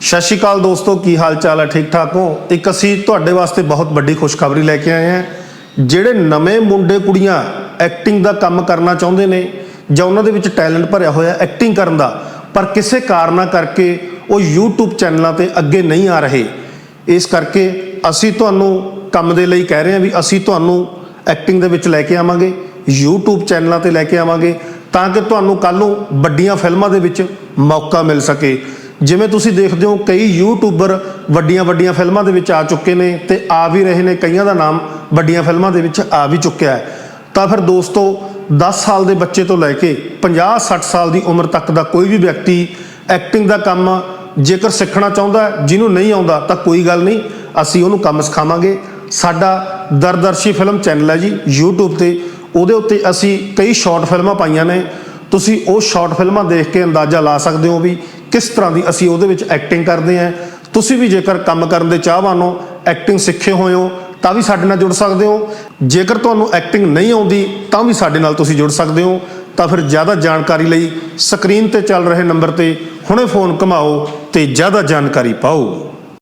ਸਤਿ ਸ਼੍ਰੀ ਅਕਾਲ ਦੋਸਤੋ, ਕੀ ਹਾਲ ਚਾਲ ਹੈ ਠੀਕ ਠਾਕ ਹੋ? ਇੱਕ ਅਸੀਂ ਤੁਹਾਡੇ ਵਾਸਤੇ ਬਹੁਤ ਵੱਡੀ ਖੁਸ਼ਖਬਰੀ ਲੈ ਕੇ ਆਏ ਹਾਂ। ਜਿਹੜੇ ਨਵੇਂ ਮੁੰਡੇ ਕੁੜੀਆਂ ਐਕਟਿੰਗ ਦਾ ਕੰਮ ਕਰਨਾ ਚਾਹੁੰਦੇ ਨੇ ਜਾਂ ਉਹਨਾਂ ਦੇ ਵਿੱਚ ਟੈਲੈਂਟ ਭਰਿਆ ਹੋਇਆ ਐਕਟਿੰਗ ਕਰਨ ਦਾ, ਪਰ ਕਿਸੇ ਕਾਰਨਾ ਕਰਕੇ ਉਹ YouTube ਚੈਨਲਾਂ ਤੇ ਅੱਗੇ ਨਹੀਂ ਆ ਰਹੇ। ਇਸ ਕਰਕੇ ਅਸੀਂ ਤੁਹਾਨੂੰ ਕੰਮ ਦੇ ਲਈ ਕਹਿ ਰਹੇ ਹਾਂ ਵੀ ਅਸੀਂ ਤੁਹਾਨੂੰ ਐਕਟਿੰਗ ਦੇ ਵਿੱਚ ਲੈ ਕੇ ਆਵਾਂਗੇ, YouTube ਚੈਨਲਾਂ ਤੇ ਲੈ ਕੇ ਆਵਾਂਗੇ, ਤਾਂ ਕਿ ਤੁਹਾਨੂੰ ਕੱਲ ਨੂੰ ਵੱਡੀਆਂ ਫਿਲਮਾਂ ਦੇ ਵਿੱਚ ਮੌਕਾ ਮਿਲ ਸਕੇ। ਜਿਵੇਂ ਤੁਸੀਂ ਦੇਖਦੇ ਹੋ, ਕਈ ਯੂਟਿਊਬਰ ਵੱਡੀਆਂ ਵੱਡੀਆਂ ਫਿਲਮਾਂ ਦੇ ਵਿੱਚ ਆ ਚੁੱਕੇ ਨੇ ਤੇ ਆ ਵੀ ਰਹੇ ਨੇ। ਕਈਆਂ ਦਾ ਨਾਮ ਵੱਡੀਆਂ ਫਿਲਮਾਂ ਦੇ ਵਿੱਚ ਆ ਵੀ ਚੁੱਕਿਆ ਹੈ। ਤਾਂ ਫਿਰ ਦੋਸਤੋ 10 ਸਾਲ ਦੇ ਬੱਚੇ ਤੋਂ ਲੈ ਕੇ 50 60 ਸਾਲ ਦੀ ਉਮਰ ਤੱਕ ਦਾ ਕੋਈ ਵੀ ਵਿਅਕਤੀ ਐਕਟਿੰਗ ਦਾ ਕੰਮ ਜੇਕਰ ਸਿੱਖਣਾ ਚਾਹੁੰਦਾ ਜਿਹਨੂੰ ਨਹੀਂ ਆਉਂਦਾ, ਤਾਂ ਕੋਈ ਗੱਲ ਨਹੀਂ, ਅਸੀਂ ਉਹਨੂੰ ਕੰਮ ਸਿਖਾਵਾਂਗੇ। ਸਾਡਾ ਦਰਦਰਸ਼ੀ ਫਿਲਮ ਚੈਨਲ ਹੈ ਜੀ, YouTube ਤੇ। ਉਹਦੇ ਉੱਤੇ ਅਸੀਂ ਕਈ ਸ਼ਾਰਟ ਫਿਲਮਾਂ ਪਾਈਆਂ ਨੇ। ਤੁਸੀਂ ਉਹ ਸ਼ਾਰਟ ਫਿਲਮਾਂ ਦੇਖ ਕੇ ਅੰਦਾਜ਼ਾ ਲਾ ਸਕਦੇ ਹੋ ਵੀ ਕਿਸ ਤਰ੍ਹਾਂ ਦੀ ਅਸੀਂ ਉਹਦੇ ਵਿੱਚ ਐਕਟਿੰਗ ਕਰਦੇ ਹਾਂ? ਤੁਸੀਂ ਵੀ ਜੇਕਰ ਕੰਮ ਕਰਨ ਦੇ ਚਾਹਵਾਨ ਹੋ ਐਕਟਿੰਗ ਸਿੱਖੇ ਹੋਏ ਹੋ, ਤਾਂ ਵੀ ਸਾਡੇ ਨਾਲ ਜੁੜ ਸਕਦੇ ਹੋ। ਜੇਕਰ ਤੁਹਾਨੂੰ ਐਕਟਿੰਗ ਨਹੀਂ ਆਉਂਦੀ, ਤਾਂ ਵੀ ਸਾਡੇ ਨਾਲ ਤੁਸੀਂ ਜੁੜ ਸਕਦੇ ਹੋ। ਤਾਂ ਫਿਰ ਜ਼ਿਆਦਾ ਜਾਣਕਾਰੀ ਲਈ ਸਕਰੀਨ ਤੇ ਚੱਲ ਰਹੇ ਨੰਬਰ ਤੇ ਹੁਣੇ ਫੋਨ ਘੁਮਾਓ ਤੇ ਜ਼ਿਆਦਾ ਜਾਣਕਾਰੀ ਪਾਓ।